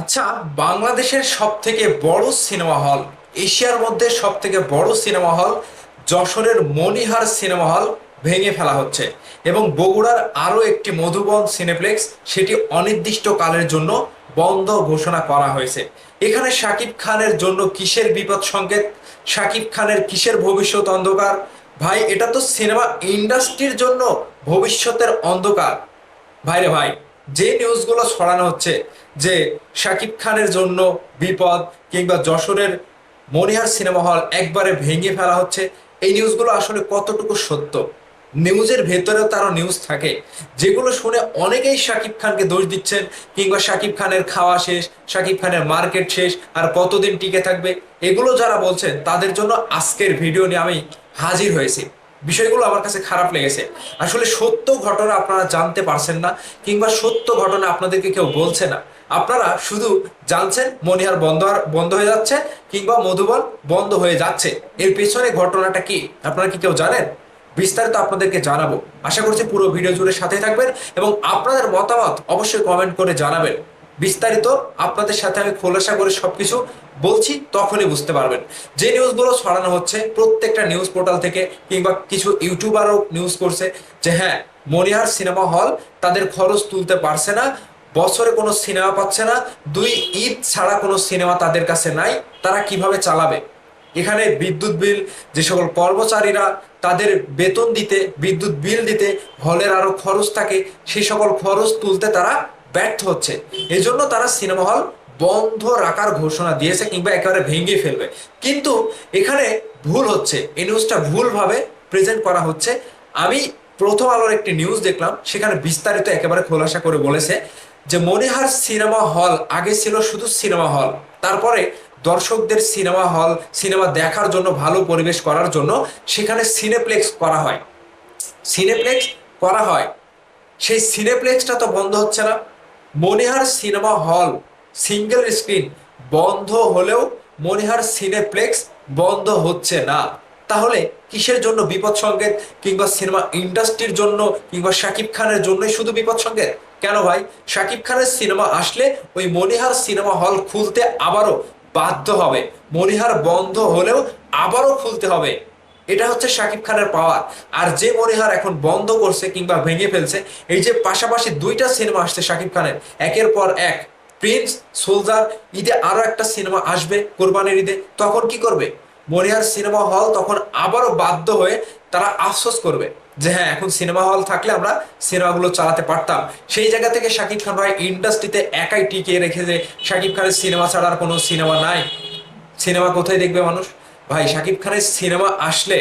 আচ্ছা বাংলাদেশের সব থেকে বড় সিনেমা হল, এশিয়ার মধ্যে সব থেকে বড় সিনেমা হল যশোরের মণিহার সিনেমা হল ভেঙে ফেলা হচ্ছে এবং বগুড়ার আরও একটি মধুবন সিনেপ্লেক্স সেটি অনির্দিষ্টকালের জন্য বন্ধ ঘোষণা করা হয়েছে। এখানে শাকিব খানের জন্য কিসের বিপদ সংকেত? শাকিব খানের কিসের ভবিষ্যৎ অন্ধকার? ভাই, এটা তো সিনেমা ইন্ডাস্ট্রির জন্য ভবিষ্যতের অন্ধকার। ভাইরে ভাই যে নিউজগুলো ছড়ানো হচ্ছে, যে শাকিব খানের জন্য বিপদ কিংবা যশোরের মনিহার সিনেমা হল একবারে ভেঙে ফেলা হচ্ছে, এই নিউজগুলো আসলে কতটুকু সত্য? নিউজের ভেতরেও তারও নিউজ থাকে, যেগুলো শুনে অনেকেই শাকিব খানকে দোষ দিচ্ছেন, কিংবা শাকিব খানের খাওয়া শেষ, শাকিব খানের মার্কেট শেষ, আর কতদিন টিকে থাকবে, এগুলো যারা বলছেন, তাদের জন্য আজকের ভিডিও নিয়ে আমি হাজির হয়েছি। বিষয়গুলো আমার কাছে খারাপ লেগেছে। আসলে সত্য ঘটনা আপনারা জানতে পারছেন না, কিংবা সত্য ঘটনা আপনাদেরকে কেউ বলছে না। আপনারা শুধু জানছেন মনিহার বন্ধ বন্ধ হয়ে যাচ্ছে, কিংবা মধুবন বন্ধ হয়ে যাচ্ছে। এর পেছনে ঘটনাটা কি, আপনারা কি কেউ জানেন? বিস্তারিত আপনাদেরকে জানাব। আশা করছি পুরো ভিডিও জুড়ে সাথে থাকবেন এবং আপনাদের মতামত অবশ্যই কমেন্ট করে জানাবেন। বিস্তারিত আপনাদের সাথে আমি খোলাসা করে সবকিছু বলছি তখনই বুঝতে পারবেন। যে নিউজগুলো ছড়ানো হচ্ছে, প্রত্যেকটা নিউজ পোর্টাল থেকে কিংবা কিছু ইউটিউবারও নিউজ করছে যে হ্যাঁ মনিহার সিনেমা হল তাদের খরচ তুলতে পারছে না, বছরে কোনো সিনেমা পাচ্ছে না, দুই ঈদ ছাড়া কোনো সিনেমা তাদের কাছে নাই, তারা কীভাবে চালাবে? এখানে বিদ্যুৎ বিল, যে সকল কর্মচারীরা তাদের বেতন দিতে, বিদ্যুৎ বিল দিতে হলের আরও খরচ থাকে সেই সকল খরচ তুলতে তারা ব্যর্থ হচ্ছে। এই জন্য তারা সিনেমা হল বন্ধ রাখার ঘোষণা দিয়েছে কিংবা একেবারে ভেঙে ফেলবে। কিন্তু এখানে ভুল হচ্ছে। এই নিউজটা ভুলভাবে প্রেজেন্ট করা হচ্ছে। আমি প্রথম আলোর একটি নিউজ দেখলাম, সেখানে বিস্তারিত একেবারে খোলাসা করে বলেছে যে মনিহার সিনেমা হল আগে ছিল শুধু সিনেমা হল। তারপরে দর্শকদের সিনেমা হল, সিনেমা দেখার জন্য, ভালো পরিবেশ করার জন্য সেখানে সিনেপ্লেক্স করা হয়। সিনেপ্লেক্স করা হয়। সেই সিনেপ্লেক্সটা তো বন্ধ হচ্ছে না। Monihar cinema hall single screen বন্ধ হলেও মনিহার সিনেপ্লেক্স বন্ধ হচ্ছে না। তাহলে কিসের জন্য বিপদ সংকেত কিংবা সিনেমা ইন্ডাস্ট্রির জন্য কিংবা শাকিব খানের জন্যই শুধু বিপদ সংকেত? কেন ভাই? শাকিব খানের সিনেমা আসলে ওই মনিহার সিনেমা হল খুলতে আবারও বাধ্য হবে। মনিহার বন্ধ হলেও আবারও খুলতে হবে। এটা হচ্ছে শাকিব খানের পাওয়ার। আর যে মনিহার এখন বন্ধ করছে কিংবা ভেঙে ফেলছে, এই যে পাশাপাশি দুইটা সিনেমা আসছে শাকিব খানের, একের পর এক। প্রিন্স, সোলজার ঈদে আরও একটা সিনেমা আসবে কোরবানির ঈদে। তখন কি করবে? মনিহার সিনেমা হল তখন আবারও বাধ্য হয়ে তারা আফসোস করবে যে হ্যাঁ এখন সিনেমা হল থাকলে আমরা সিনেমাগুলো চালাতে পারতাম। সেই জায়গা থেকে শাকিব খান ভাই ইন্ডাস্ট্রিতে একাই টিকিয়ে রেখে যে শাকিব খানের সিনেমা ছাড়া আর কোনো সিনেমা নাই। সিনেমা কোথায় দেখবে মানুষ? ভাই, শাকিব খানের সিনেমা আসলে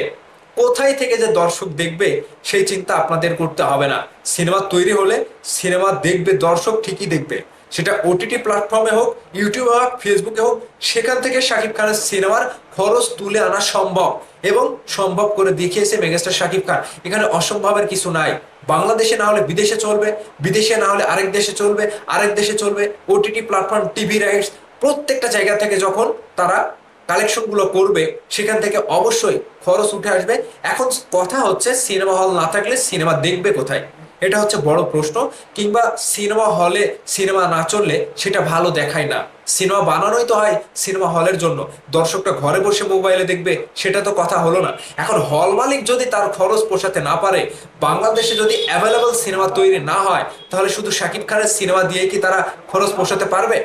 কোথায় থেকে যে দর্শক দেখবে সেই চিন্তা আপনাদের করতে হবে না। সিনেমা তৈরি হলে সিনেমা দেখবে, দর্শক ঠিকই দেখবে। সেটা ওটিটি প্ল্যাটফর্মে হোক ইউটিউবে হোক ফেসবুকে হোক, সেখান থেকে শাকিব খানের সিনেমার খরচ তুলে আনা সম্ভব এবং সম্ভব করে দেখিয়েছে মেগাস্টার শাকিব খান। এখানে অসম্ভবের কিছু নাই। বাংলাদেশে না হলে বিদেশে চলবে, বিদেশে না হলে আরেক দেশে চলবে, আরেক দেশে চলবে ওটিটি প্ল্যাটফর্ম টিভি রাইটস প্রত্যেকটা জায়গা থেকে যখন তারা কালেকশনগুলো করবে, সেখান থেকে অবশ্যই খরচ উঠে আসবে। এখন কথা হচ্ছে, সিনেমা হল না থাকলে সিনেমা দেখবে কোথায়? এটা হচ্ছে বড় প্রশ্ন, কিংবা সিনেমা হলে সিনেমা না চললে সেটা ভালো দেখায় না। সিনেমা বানানোই তো হয় সিনেমা হলের জন্য। দর্শকটা ঘরে বসে মোবাইলে দেখবে, সেটা তো কথা হলো না। এখন হল মালিক যদি তার খরচ পোষাতে না পারে, বাংলাদেশে যদি অ্যাভেলেবল সিনেমা তৈরি না হয়, তাহলে শুধু শাকিব খানের সিনেমা দিয়ে কি তারা খরচ পোষাতে পারবে?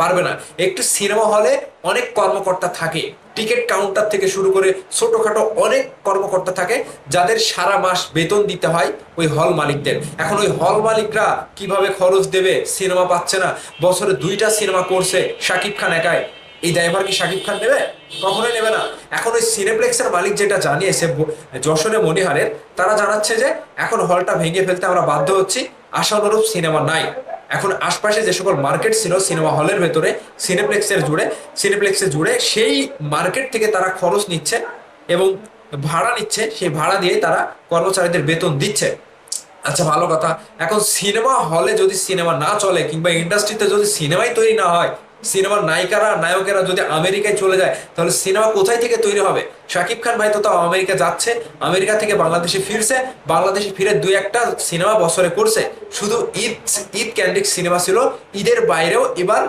পারবে না। একটি সিনেমা হলে অনেক কর্মকর্তা থাকে। টিকিট কাউন্টার থেকে শুরু করে ছোটখাটো অনেক কর্মকর্তা থাকে, যাদের সারা মাস বেতন দিতে হয় ওই হল মালিকদের। এখন ওই হল মালিকরা কীভাবে খরচ দেবে সিনেমা পাচ্ছে না। বছরে দুইটা সিনেমা করছে শাকিব খান একাই। এই দায়ভার কি শাকিব খান নেবে? কখনোই নেবে না। এখন ওই সিনেপ্লেক্সের মালিক যেটা জানিয়েছে যশোরে মনিহারের তারা জানাচ্ছে যে এখন হলটা ভেঙে ফেলতে আমরা বাধ্য হচ্ছি। আশানুরূপ সিনেমা নাই। এখন আশপাশে যে সকল মার্কেট ছিল সিনেমা হলের ভেতরে, সিনেপ্লেক্সের জুড়ে সিনেপ্লেক্সের জুড়ে সেই মার্কেট থেকে তারা খরচ নিচ্ছে এবং ভাড়া নিচ্ছে। সেই ভাড়া দিয়ে তারা কর্মচারীদের বেতন দিচ্ছে। আচ্ছা ভালো কথা। এখন সিনেমা হলে যদি সিনেমা না চলে কিংবা ইন্ডাস্ট্রিতে যদি সিনেমাই তৈরি না হয় সিনেমার নায়িকারা, নায়কেরা যদি আমেরিকায় চলে যায়, তাহলে সিনেমা কোথায় থেকে তৈরি হবে? শাকিব খান ভাই তো তাও আমেরিকা যাচ্ছে, আমেরিকা থেকে বাংলাদেশে ফিরছে, বাংলাদেশে ফিরে দুই একটা সিনেমা বছরে করছে। শুধু ঈদ ঈদ ক্যান্ডিক সিনেমা ছিল, ঈদের বাইরেও এবার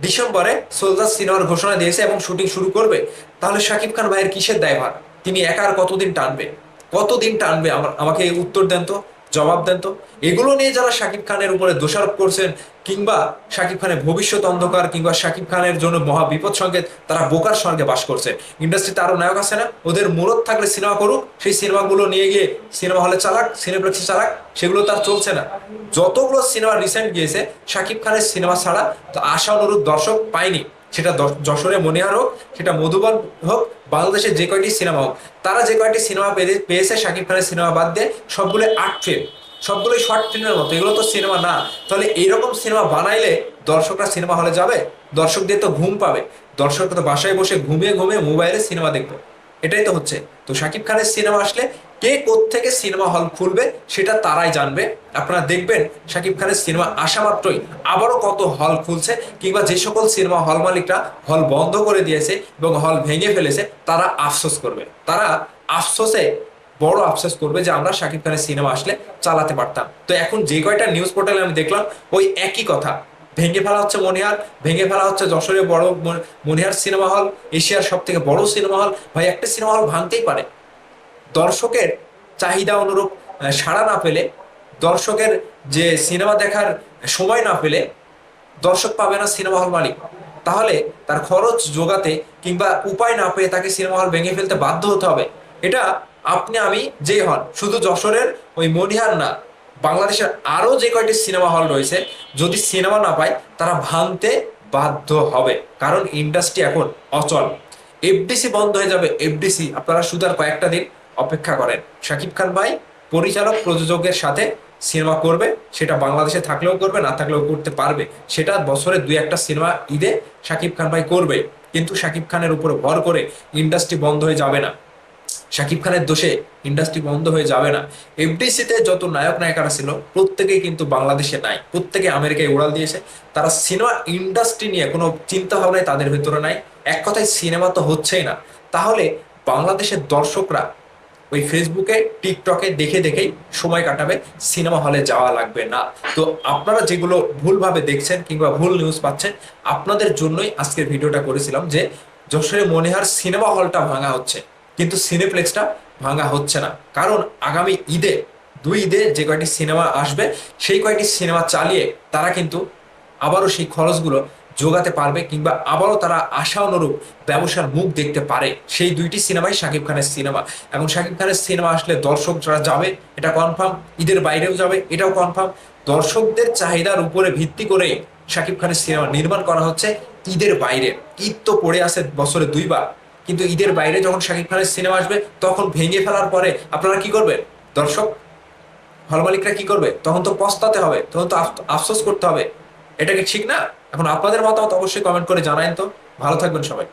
ডিসেম্বরে সোলজার সিনেমার ঘোষণা দিয়েছে এবং শুটিং শুরু করবে। তাহলে শাকিব খান ভাইয়ের কিসের দায়ভার? তিনি একা আর কতদিন টানবে? কতদিন টানবে? আমার, আমাকে উত্তর দেন তো। জবাব দেন তো। এগুলো নিয়ে যারা শাকিব খানের উপরে দোষারোপ করছেন কিংবা শাকিব খানের ভবিষ্যৎ অন্ধকার কিংবা শাকিব খানের জন্য মহা বিপদ সংকেত, তারা বোকার স্বর্গে বাস করছে ইন্ডাস্ট্রিতে আরও নায়ক আছে না? ওদের মুরত থাকলে সিনেমা করুক, সেই সিনেমাগুলো নিয়ে গিয়ে সিনেমা হলে চালাক, সিনেপ্লেক্সে চালাক, সেগুলো তার চলছে না। যতগুলো সিনেমা রিসেন্ট গিয়েছে, শাকিব খানের সিনেমা ছাড়া তো আশা অনুরূপ দর্শক পায়নি। সেটা যশোরে মনিহার হোক, সেটা মধুবন হোক বাংলাদেশের যে কয়টি সিনেমা হোক, তারা যে কয়টি সিনেমা পেয়ে- পেয়েছে শাকিব খানের সিনেমা বাদ দিয়ে সবগুলো আর্ট ফিল্ম সবগুলোই শর্ট ফিল্মের মতো, এগুলো তো সিনেমা না। তাহলে এইরকম সিনেমা বানাইলে দর্শকরা সিনেমা হলে যাবে? দর্শকদের তো ঘুম পাবে। দর্শকরা তো বাসায় বসে ঘুমিয়ে ঘুমিয়ে মোবাইলে সিনেমা দেখবে। এটাই তো হচ্ছে। তো শাকিব খানের সিনেমা আসলে কে থেকে সিনেমা হল খুলবে সেটা তারাই জানবে। আপনারা দেখবেন শাকিব খানের সিনেমা আসা মাত্রই আবারও কত হল খুলছে কিংবা যে সকল সিনেমা হল মালিকরা হল বন্ধ করে দিয়েছে এবং হল ভেঙে ফেলেছে, তারা আফসোস করবে। তারা আফসোসে বড় আফসোস করবে যে আমরা শাকিব খানের সিনেমা আসলে চালাতে পারতাম। তো এখন যে কয়টা নিউজ পোর্টালে আমি দেখলাম, ওই একই কথা। ভেঙে ফেলা হচ্ছে মনিহার, ভেঙে ফেলা হচ্ছে যশোরের বড় মনিহার সিনেমা হল, এশিয়ার সব থেকে বড় সিনেমা হল। ভাই, একটা সিনেমা হল ভাঙতেই পারে। দর্শকের চাহিদা অনুরূপ সাড়া না পেলে, দর্শকের যে সিনেমা দেখার সময় না পেলে দর্শক পাবে না সিনেমা হল মালিক। তাহলে তার খরচ যোগাতে কিংবা উপায় না পেয়ে তাকে সিনেমা হল ভেঙে ফেলতে বাধ্য হতে হবে। এটা আপনি, আমি যেই হন, শুধু যশোরের ওই মনিহার না, বাংলাদেশের আরও যে কয়টি সিনেমা হল রয়েছে, যদি সিনেমা না পায়, তারা ভাঙতে বাধ্য হবে। কারণ ইন্ডাস্ট্রি এখন অচল। এফডিসি বন্ধ হয়ে যাবে। এফডিসি আপনারা আর কয়েকটা দিন অপেক্ষা করেন। শাকিব খান ভাই পরিচালক, প্রযোজকের সাথে সিনেমা করবে, সেটা বাংলাদেশে থাকলেও করবে, না থাকলেও করতে পারবে, সেটা বছরে দুই একটা সিনেমা ঈদে শাকিব খান ভাই করবে। কিন্তু শাকিব খানের উপরে ভর করে ইন্ডাস্ট্রি বন্ধ হয়ে যাবে না। শাকিব খানের দোষে ইন্ডাস্ট্রি বন্ধ হয়ে যাবে না। এফডিসিতে যত নায়ক নায়িকারা ছিল, প্রত্যেকেই কিন্তু বাংলাদেশে নাই। প্রত্যেকে আমেরিকায় উড়াল দিয়েছে। তারা সিনেমা ইন্ডাস্ট্রি নিয়ে কোনো চিন্তা ভাবনাই তাদের ভেতরে নাই। এক কথায় সিনেমা তো হচ্ছেই না। তাহলে বাংলাদেশের দর্শকরা ওই ফেসবুকে, টিকটকে দেখে দেখেই সময় কাটাবে, সিনেমা হলে যাওয়া লাগবে না। তো আপনারা যেগুলো ভুলভাবে দেখছেন কিংবা ভুল নিউজ পাচ্ছেন, আপনাদের জন্যই আজকের ভিডিওটা করেছিলাম যে, যশোরে মনিহার সিনেমা হলটা ভাঙা হচ্ছে, কিন্তু সিনেপ্লেক্সটা ভাঙা হচ্ছে না। কারণ আগামী ঈদে, দুই ঈদে যে কয়টি সিনেমা আসবে, সেই কয়টি সিনেমা চালিয়ে তারা কিন্তু আবারও সেই খরচগুলো যোগাতে পারবে কিংবা আবারও তারা আশা অনুরূপ ব্যবসার মুখ দেখতে পারে। সেই দুইটি সিনেমাই শাকিব খানের সিনেমা। এবং শাকিব খানের সিনেমা আসলে দর্শক যারা যাবে, এটা কনফার্ম ঈদের বাইরেও যাবে, এটাও কনফার্ম দর্শকদের চাহিদার উপরে ভিত্তি করে শাকিব খানের সিনেমা নির্মাণ করা হচ্ছে ঈদের বাইরে। ঈদ তো পড়ে আসে বছরে দুইবার। কিন্তু ঈদের বাইরে যখন শাকিব খানের সিনেমা আসবে, তখন ভেঙে ফেলার পরে আপনারা কি করবেন? দর্শক, হল মালিকরা কি করবে? তখন তো পস্তাতে হবে, তখন তো আফসোস করতে হবে। এটা কি ঠিক না? এখন আপনাদের মতামত অবশ্যই কমেন্ট করে জানাইন তো। ভালো থাকবেন সবাই।